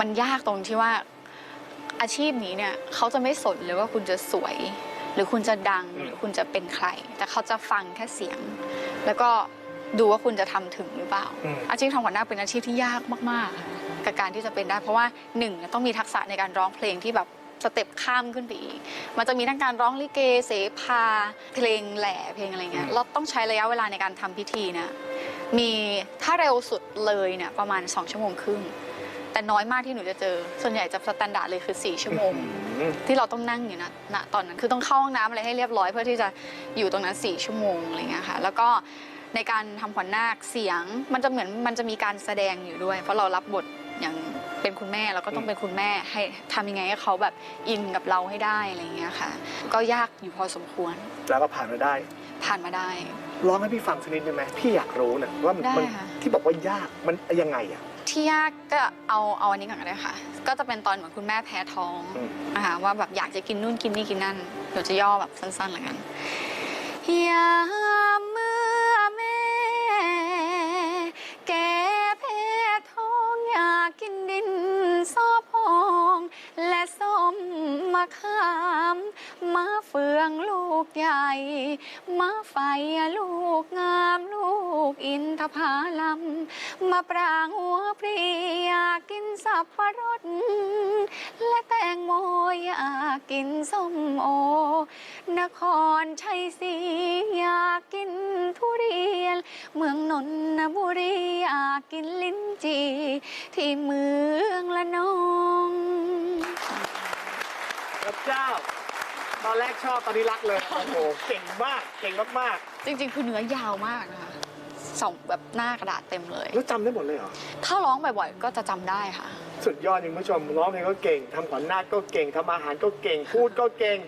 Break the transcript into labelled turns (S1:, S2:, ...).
S1: มันยากตรงที่ว่าอาชีพนี้เนี่ยเขาจะไม่สนเลยว่าคุณจะสวย หรือคุณจะดัง
S2: อืม
S1: หรือคุณจะเป็นใคร แต่เขาจะฟังแค่เสียง แล้วก็ดูว่าคุณจะทำถึงหรือเปล่า
S2: อืม
S1: อาชีพทำขวัญนาคเป็นอาชีพที่ยากมากๆค่ะกับการที่จะเป็นได้ เพราะว่าหนึ่งต้องมีทักษะในการร้องเพลงที่แบบสเต็ปข้ามขึ้นไปอีก มันจะมีทั้งการร้องลิเก เสภาเพลงแหล่เพลงอะไรเงี้ย
S2: อืม
S1: เราต้องใช้ระยะเวลาในการทำพิธีเนี่ยมีถ้าเร็วสุดเลยเนี่ยประมาณ 2 ชั่วโมงครึ่ง แต่น้อยมากที่หนูจะเจอ ส่วนใหญ่จะสแตนดาร์ดเลยคือ 4 ชั่วโมง
S2: อืม
S1: ที่เราต้องนั่งอยู่นะณตอนนั้นคือต้องเข้าห้องน้ำอะไรให้เรียบร้อยเพื่อที่จะอยู่ตรงนั้น 4 ชั่วโมงอะไรเงี้ยค่ะ แล้วก็ในการทำขวัญนาคเสียง มันจะเหมือนมันจะมีการแสดงอยู่ด้วย เพราะเรารับบทอย่างเป็นคุณแม่เราก็ต้องเป็นคุณแม่ให้ทำยังไงให้เขาแบบอินกับเราให้ได้อะไรเงี้ยค่ะ ก็ยากอยู่พอสมควร
S2: แล้วก็ผ่านมาได้
S1: ผ่านมาได้
S2: ร้องให้พี่ฟังสักนิดได้ไหมพี่อยากรู้นะว่ามัน
S1: ได้
S2: มัน
S1: ค่ะ
S2: ที่บอกว่ายากมันยังไงอะ
S1: ที่ยากก็เอาเอาอันนี้ก่อนก็ได้ค่ะ ก็จะเป็นตอนเหมือนคุณแม่แพ้ท้อง
S2: อืม
S1: นะคะว่าแบบอยากจะกินนู่นกินนี่กินนั่นเดี๋ยวจะย่อแบบสั้นๆละกันยาม ขามมาเฟืองลูกใหญ่มาไฟลูกงามลูกอินทผลัมมาปรางหัวปรีอยากกินสับปะรด และแตงโมอยากกินส้มโอ นครชัยศรีอยากกินทุเรียน เมืองนนทบุรีอยากกินลิ้นจี่ที่เมืองละนอง
S2: พระเจ้า ตอนแรกชอบตอนนี้รักเลย โอ้โห เก่งมาก เก่งมาก
S1: จริงๆ คือเนื้อยาวมากนะคะสองแบบหน้ากระดาษเต็มเลย
S2: ๆ แล้วจำได้หมดเลยเหรอ
S1: ถ้าร้องบ่อยๆ ก็จะจำได้ค่ะ
S2: สุดยอดจริงคุณผู้ชมร้องเพลงก็เก่งทำขวัญนาคก็เก่งทำอาหารก็เก่ง พูดก็เก่ง